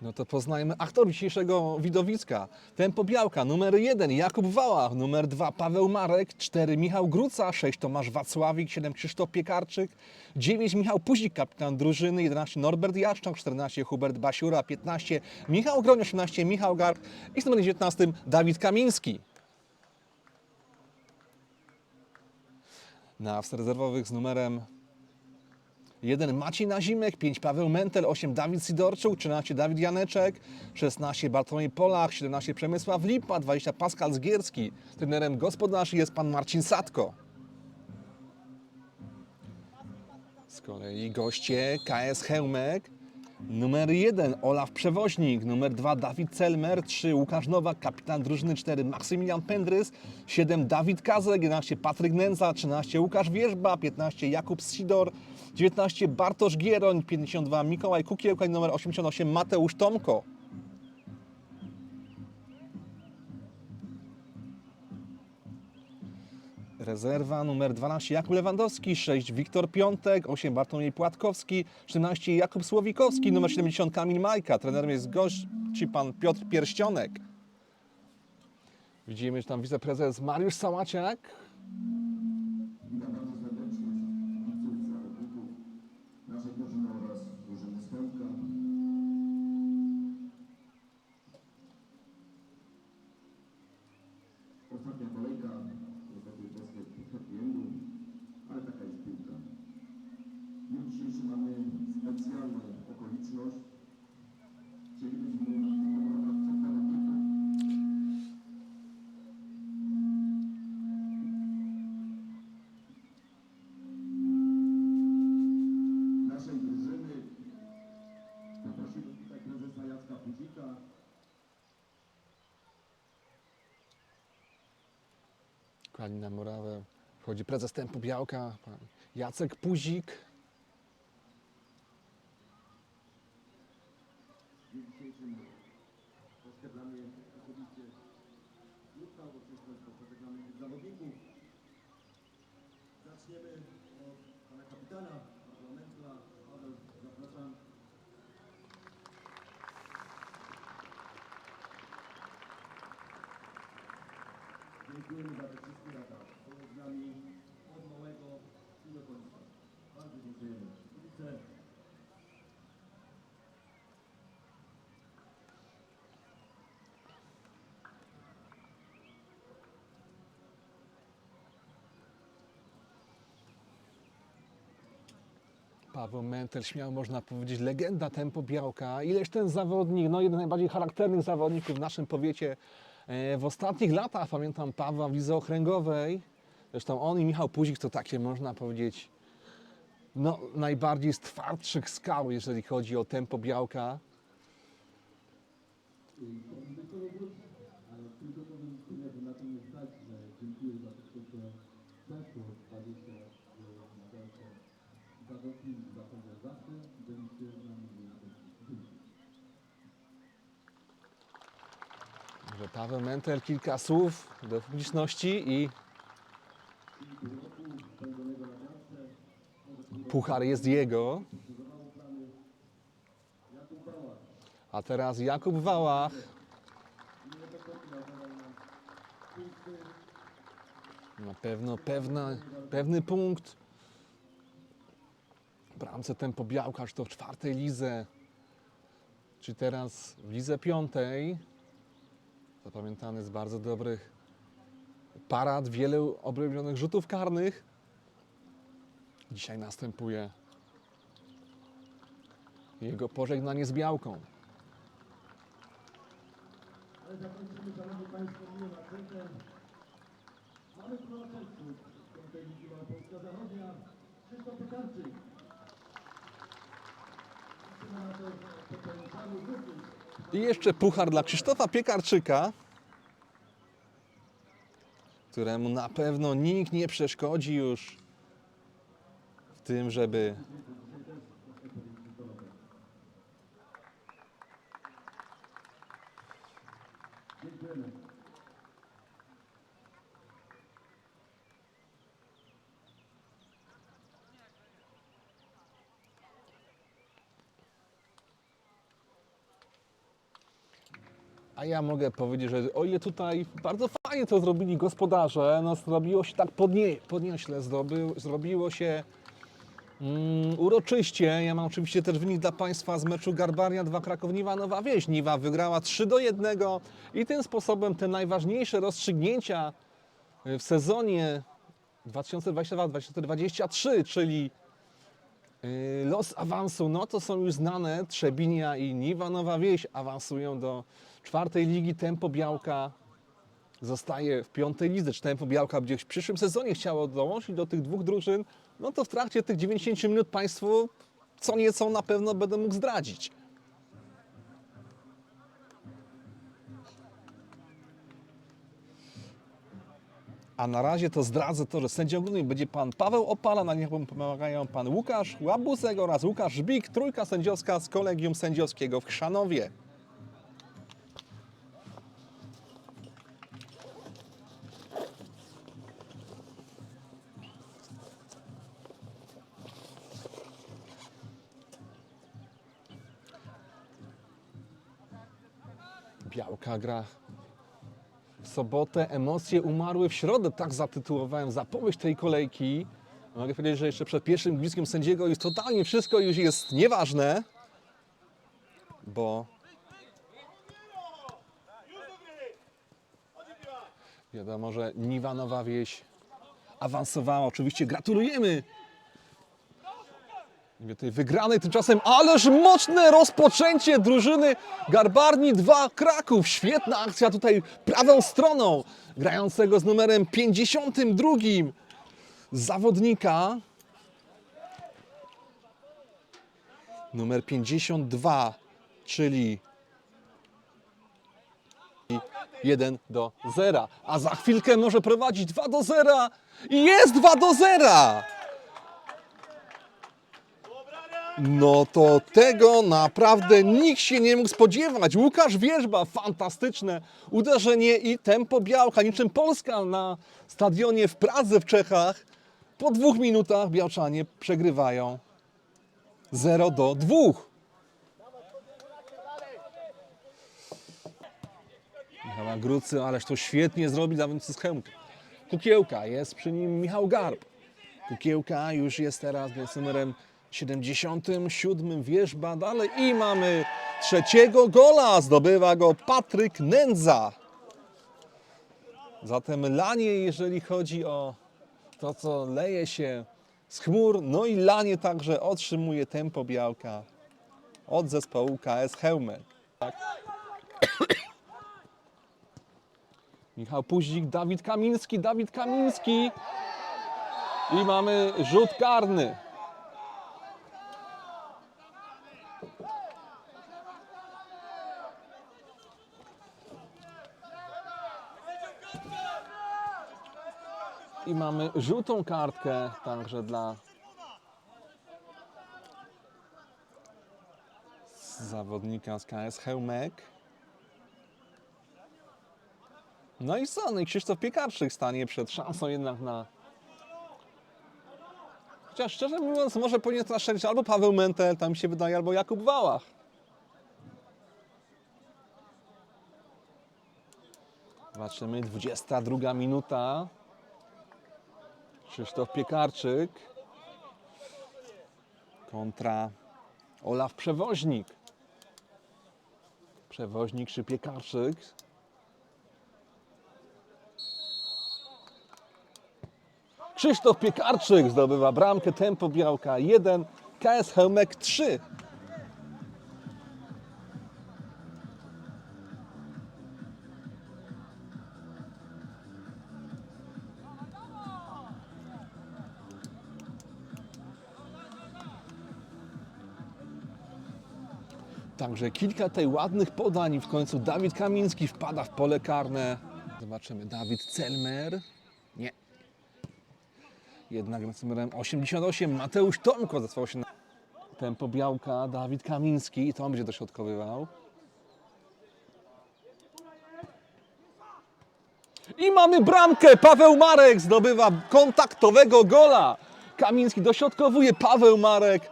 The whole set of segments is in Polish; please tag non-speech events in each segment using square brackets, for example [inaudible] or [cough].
No to poznajmy aktorów dzisiejszego widowiska. Tempo Białka, numer jeden Jakub Wałach, numer dwa Paweł Marek, cztery Michał Gruca, sześć Tomasz Wacławik, siedem Krzysztof Piekarczyk, dziewięć Michał Puzik, kapitan drużyny, 11 Norbert Jaszczak, 14 Hubert Basiura, 15 Michał Groń, 18 Michał Garb i z numerem 19 Dawid Kamiński. Na rezerwowych z numerem 1 Maciej Nazimek, 5 Paweł Mentel, 8 Dawid Sidorczuk, 13 Dawid Janeczek, 16 Bartłomiej Polach, 17 Przemysław Lipa, 20 Pascal Zgierski. Trenerem gospodarzy jest pan Marcin Sadko. Z kolei goście KS Chełmek. Numer 1 Olaf Przewoźnik, numer 2 Dawid Celmer, 3 Łukasz Nowak, kapitan drużyny. 4 Maksymilian Pendrys, 7 Dawid Kazek, 11 Patryk Nędza, 13 Łukasz Wierzba, 15 Jakub Sidor, 19 Bartosz Gieroń, 52 Mikołaj Kukiełka. Numer 88 Mateusz Tomko. Rezerwa numer 12 Jakub Lewandowski, 6 Wiktor Piątek, 8 Bartłomiej Płatkowski, 14 Jakub Słowikowski, numer 70 Kamil Majka. Trenerem jest gość, czy pan Piotr Pierścionek. Widzimy, że tam wiceprezes Mariusz Sałaciak. Kładni na murawę. Wchodzi prezes Tempu Białka, pan Jacek Puzik. Dziękujemy za te wszystkie lata. Było z nami od małego i do końca. Bardzo dziękujemy. Kibice, Paweł Mentel, śmiało można powiedzieć, legenda Tempo Białka. Ileż ten zawodnik, no jeden z najbardziej charakternych zawodników w naszym powiecie. E, W ostatnich latach, pamiętam Pawła w lidze okręgowej, zresztą on i Michał Puzik to takie, można powiedzieć, no, najbardziej z twardszych skał, jeżeli chodzi o Tempo Białka. Ale tylko powiem tyle, że na tym jest tak, że dziękuję za wszystko, co przeszło 20 lat na dalsze zarobki za to, że zawsze byliście z nami Dziękuję. Że Paweł Mentel kilka słów do publiczności i puchar jest jego. A teraz Jakub Wałach. Na pewno pewna, pewny punkt. Bramce Tempo Białka, to w czwartej lidze, czy teraz w lidze piątej. Zapamiętany z bardzo dobrych parad, wielu obrobionych rzutów karnych. Dzisiaj następuje jego pożegnanie z Białką. Ale zakończymy, Szanowni Państwo, miłym akcentem. Mamy producentów piątej Ligi Małopolska Zachodnia, Krzysztof na to, że potencjalny również I jeszcze puchar dla Krzysztofa Piekarczyka, któremu na pewno nikt nie przeszkodzi już w tym, żeby Ja mogę powiedzieć, że o ile tutaj bardzo fajnie to zrobili gospodarze, no zrobiło się tak podnie, podnieśle, zrobi, zrobiło się mm, uroczyście. Ja mam oczywiście też wynik dla Państwa z meczu Garbaria 2 Kraków Niwa Nowa Wieś. Niwa wygrała 3 do 1 i tym sposobem te najważniejsze rozstrzygnięcia w sezonie 2022-2023, czyli Yy, Los awansu, no to są już znane. Trzebinia i Niwa Nowa Wieś awansują do czwartej ligi. Tempo Białka zostaje w piątej lidze. Czy Tempo Białka będzie w przyszłym sezonie chciało dołączyć do tych dwóch drużyn? No to w trakcie tych 90 minut Państwu co nieco na pewno będę mógł zdradzić. A na razie to zdradzę to, że sędzią będzie pan Paweł Opala, na niego pomagają pan Łukasz Łabusek oraz Łukasz Żbik, trójka sędziowska z kolegium sędziowskiego w Chrzanowie. Białka gra w sobotę emocje umarły w środę, tak zatytułowałem zapowiedź tej kolejki. Mogę powiedzieć, że jeszcze przed pierwszym bliskim sędziego już totalnie wszystko już jest nieważne, bo wiadomo, że Niwa Nowa Wieś awansowała. Oczywiście gratulujemy Mówię tej wygranej tymczasem, ależ mocne rozpoczęcie drużyny Garbarni 2 Kraków. Świetna akcja tutaj prawą stroną grającego z numerem 52 zawodnika. Numer 52, czyli 1 do 0. A za chwilkę może prowadzić 2 do 0 i jest 2 do 0. No to tego naprawdę nikt się nie mógł spodziewać. Łukasz Wierzba, fantastyczne uderzenie i tempo Białka, niczym Polska na stadionie w Pradze w Czechach. Po dwóch minutach Białczanie przegrywają 0 do 2. Michała Grucy, ależ to świetnie zrobi zawodnicy z Chełmka. Kukiełka, jest przy nim Michał Garb. Kukiełka już jest teraz numerem 77 wierzba dalej i mamy trzeciego gola. Zdobywa go Patryk Nędza. Zatem lanie, jeżeli chodzi o to, co leje się z chmur, no i lanie także otrzymuje tempo białka od zespołu KS Chełmek. Tak. [coughs] Michał Puzik, Dawid Kamiński, Dawid Kamiński i mamy rzut karny. I mamy żółtą kartkę także dla zawodnika z KS Chełmek. No i i Krzysztof Piekarczyk stanie przed szansą jednak na... Chociaż szczerze mówiąc, może powinien naszczęście albo Paweł Mentel, tam się wydaje, albo Jakub Wałach. Zobaczymy, 22 minuta. Krzysztof Piekarczyk kontra Olaf Przewoźnik. Przewoźnik czy Piekarczyk. Krzysztof Piekarczyk zdobywa bramkę tempo Białka 1, KS Chełmek 3. Także kilka tej ładnych podań w końcu Dawid Kamiński wpada w pole karne. Zobaczymy, Dawid Celmer. Nie. Jednak z numerem 88 Mateusz Tomko zesłał się na tempo Białka, Dawid Kamiński i to będzie dośrodkowywał. I mamy bramkę! Paweł Marek zdobywa kontaktowego gola. Kamiński dośrodkowuje, Paweł Marek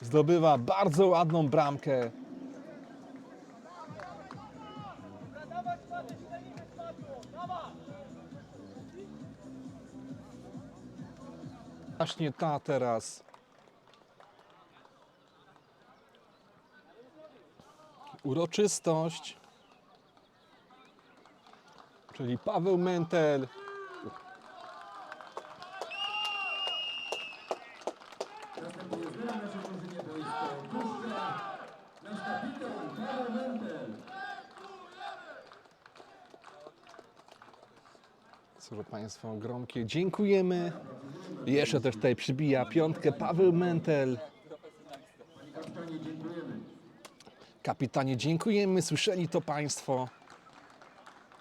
zdobywa bardzo ładną bramkę. Właśnie ta teraz. Uroczystość. Czyli Paweł Mentel. Następuje zbiera naszej drużynie boisko puszcza nasz kapitan Paweł Mentel. Proszę Państwa, gromkie dziękujemy. Jeszcze też tutaj przybija piątkę Paweł Mentel. Kapitanie, dziękujemy. Słyszeli to Państwo.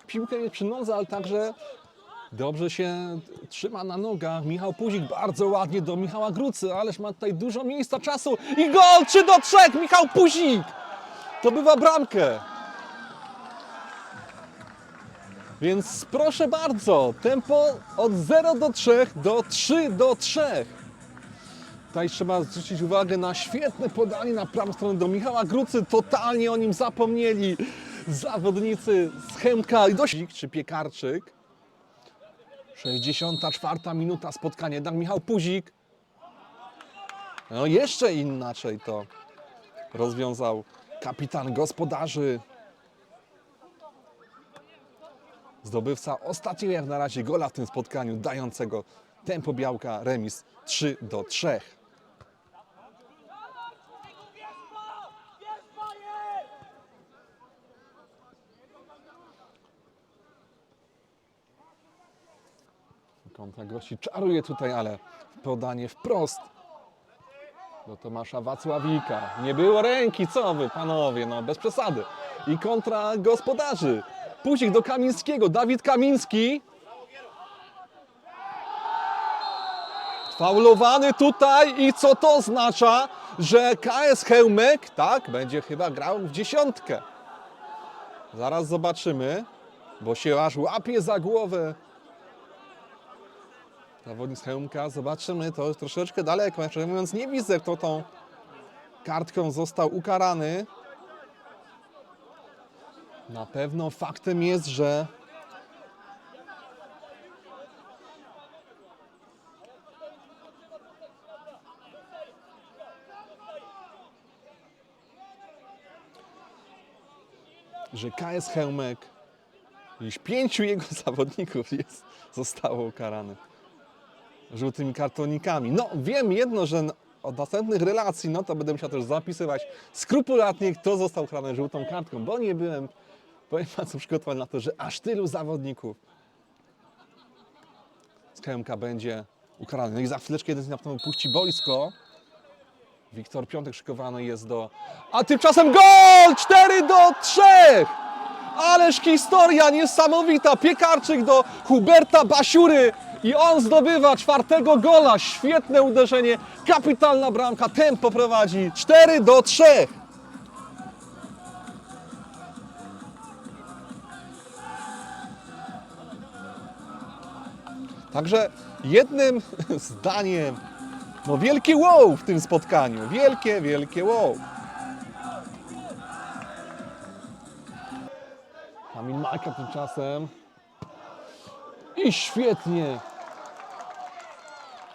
Piłkę jest przy nodze, ale także dobrze się trzyma na nogach. Michał Puzik bardzo ładnie do Michała Grucy, ależ ma tutaj dużo miejsca, czasu. I gol 3 do 3! Michał Puzik! To bywa bramkę. Więc proszę bardzo, tempo od 0 do 3 do 3 do 3. Tutaj trzeba zwrócić uwagę na świetne podanie na prawą stronę do Michała Grucy. Totalnie o nim zapomnieli zawodnicy z Chemka i Dosik czy Piekarczyk. 64 minuta spotkania. Jednak Michał Puzik. No jeszcze inaczej to rozwiązał kapitan gospodarzy. Zdobywca ostatniego jak na razie gola w tym spotkaniu, dającego tempo Białka remis 3 do 3. Kontra gości czaruje tutaj, ale podanie wprost do Tomasza Wacławika. Nie było ręki, co wy panowie, no bez przesady. I kontra gospodarzy. Puzik do Kamińskiego, Dawid Kamiński. Faulowany tutaj i co to oznacza? Że KS Chełmek, tak, będzie chyba grał w dziesiątkę. Zaraz zobaczymy, bo się aż łapie za głowę Zawodnik z zobaczymy, to troszeczkę daleko. Szczerze mówiąc, nie widzę, kto tą kartką został ukarany. Na pewno faktem jest, że że KS Chełmek iż pięciu jego [laughs] zawodników jest, zostało ukaranych żółtymi kartonikami. No wiem jedno, że od następnych relacji, no to będę musiał też zapisywać skrupulatnie, kto został ukarany żółtą kartką, bo nie byłem, powiem Państwu, przygotowany na to, że aż tylu zawodników z KMK będzie ukarany. No i za chwileczkę jeden z nich na pewno puści boisko. Wiktor Piątek szykowany jest do... A tymczasem gol! 4 do 3! Ależ historia niesamowita! Piekarczyk do Huberta Basiury i on zdobywa czwartego gola. Świetne uderzenie, kapitalna bramka, tempo prowadzi 4 do 3. Także jednym [laughs] zdaniem, no wielkie wow w tym spotkaniu. Wielkie, wielkie wow. Kamil Majka tymczasem. I świetnie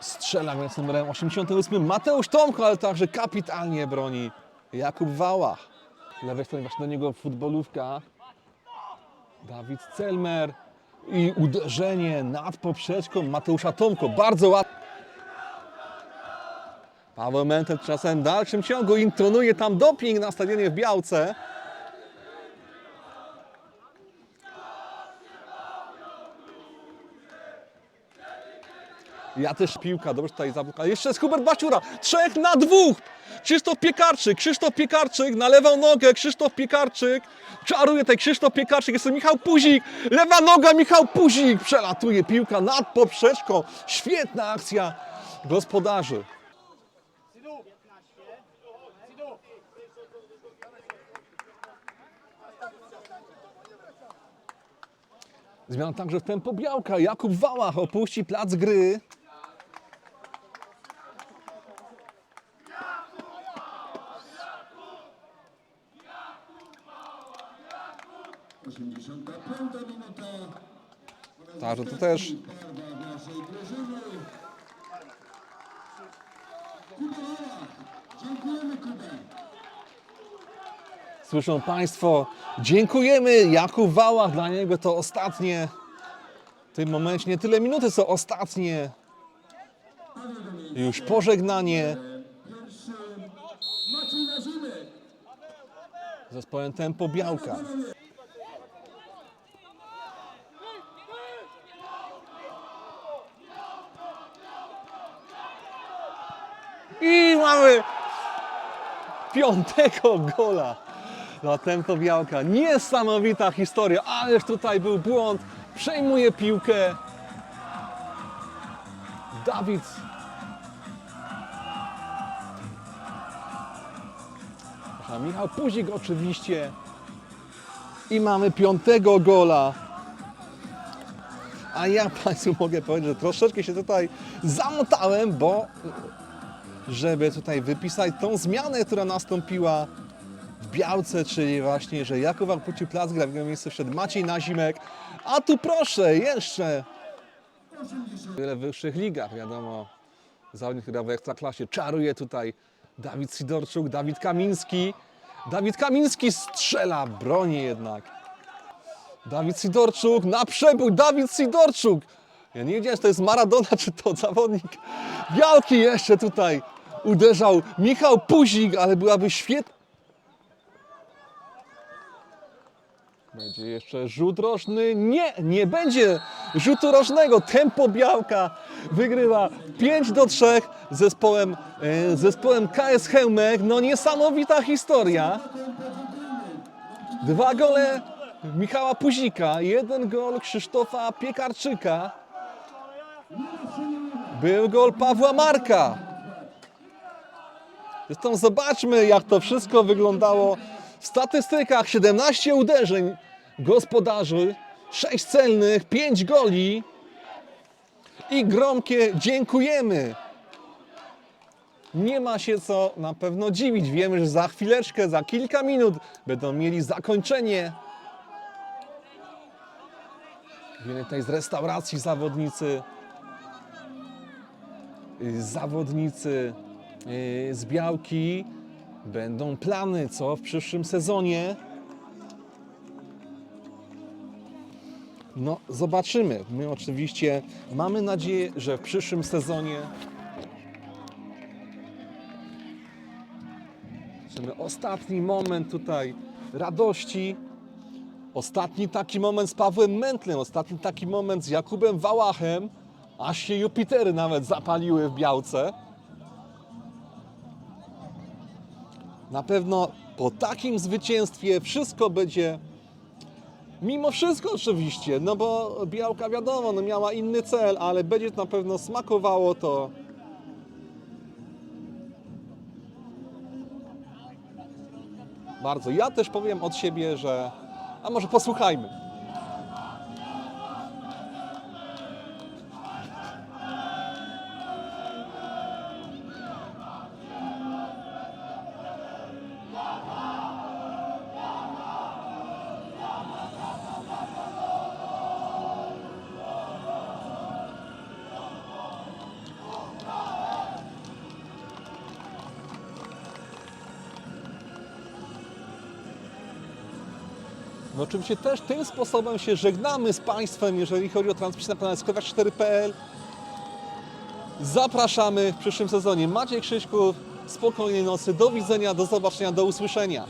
strzela z numerem 88 Mateusz Tomko, ale także kapitalnie broni Jakub Wałach. Lewej stronie właśnie do niego futbolówka. Dawid Celmer i uderzenie nad poprzeczką Mateusza Tomko. Bardzo ładnie. Paweł Mentel czasem w dalszym ciągu intonuje tam doping na stadionie w Białce. Ja też piłka, dobrze tutaj zablokowała. Jeszcze jest Hubert Baciura. Trzech na dwóch. Krzysztof Piekarczyk. Krzysztof Piekarczyk na lewą nogę. Krzysztof Piekarczyk. Czaruje tutaj Krzysztof Piekarczyk. Jest to Michał Puzik. Lewa noga Michał Puzik. Przelatuje piłka nad poprzeczką. Świetna akcja gospodarzy. Zmiana także w tempo Białka. Jakub Wałach opuści plac gry. Także to też. Słyszą Państwo, dziękujemy Jakub Wałach, dla niego to ostatnie, w tym momencie nie tyle minuty, co ostatnie już pożegnanie zespołem Tempo Białka. I mamy piątego gola dla Tempo Białka. Niesamowita historia, ależ tutaj był błąd. Przejmuje piłkę. Dawid Michał Puzik oczywiście. I mamy piątego gola. A ja Państwu mogę powiedzieć, że troszeczkę się tutaj zamotałem, bo żeby tutaj wypisać tą zmianę, która nastąpiła w Białce, czyli właśnie, że Jakub Arpuci Plac gra w jego miejsce wszedł Maciej Nazimek, a tu proszę, jeszcze wiele wyższych ligach, wiadomo, zawodnik, który w Ekstraklasie, czaruje tutaj Dawid Sidorczuk, Dawid Kamiński. Dawid Kamiński strzela, broni jednak. Dawid Sidorczuk na przebój, Dawid Sidorczuk. Ja nie wiedziałem, czy to jest Maradona, czy to zawodnik Białki jeszcze tutaj uderzał. Michał Puzik, ale byłaby świetna. Będzie jeszcze rzut rożny. Nie, nie będzie rzutu rożnego. Tempo Białka wygrywa 5 do 3 z zespołem, e, zespołem KS Chełmek. No niesamowita historia. Dwa gole Michała Puzika, jeden gol Krzysztofa Piekarczyka. Był gol Pawła Marka. Zresztą zobaczmy, jak to wszystko wyglądało w statystykach. 17 uderzeń gospodarzy, 6 celnych, 5 goli i gromkie dziękujemy. Nie ma się co na pewno dziwić. Wiemy, że za chwileczkę, za kilka minut będą mieli zakończenie. W jednej z restauracji zawodnicy zawodnicy z Białki będą plany, co w przyszłym sezonie. No, zobaczymy. My oczywiście mamy nadzieję, że w przyszłym sezonie Zobaczymy ostatni moment tutaj radości. Ostatni taki moment z Pawłem Mętlem, ostatni taki moment z Jakubem Wałachem, aż się Jupitery nawet zapaliły w Białce. Na pewno po takim zwycięstwie wszystko będzie, mimo wszystko oczywiście, no bo Białka wiadomo, no miała inny cel, ale będzie na pewno smakowało to bardzo. Ja też powiem od siebie, że. A może posłuchajmy. Oczywiście też tym sposobem się żegnamy z Państwem, jeżeli chodzi o transmisję na kanale Skowacz4.pl. Zapraszamy w przyszłym sezonie. Maciej Krzyśków, spokojnej nocy, do widzenia, do zobaczenia, do usłyszenia.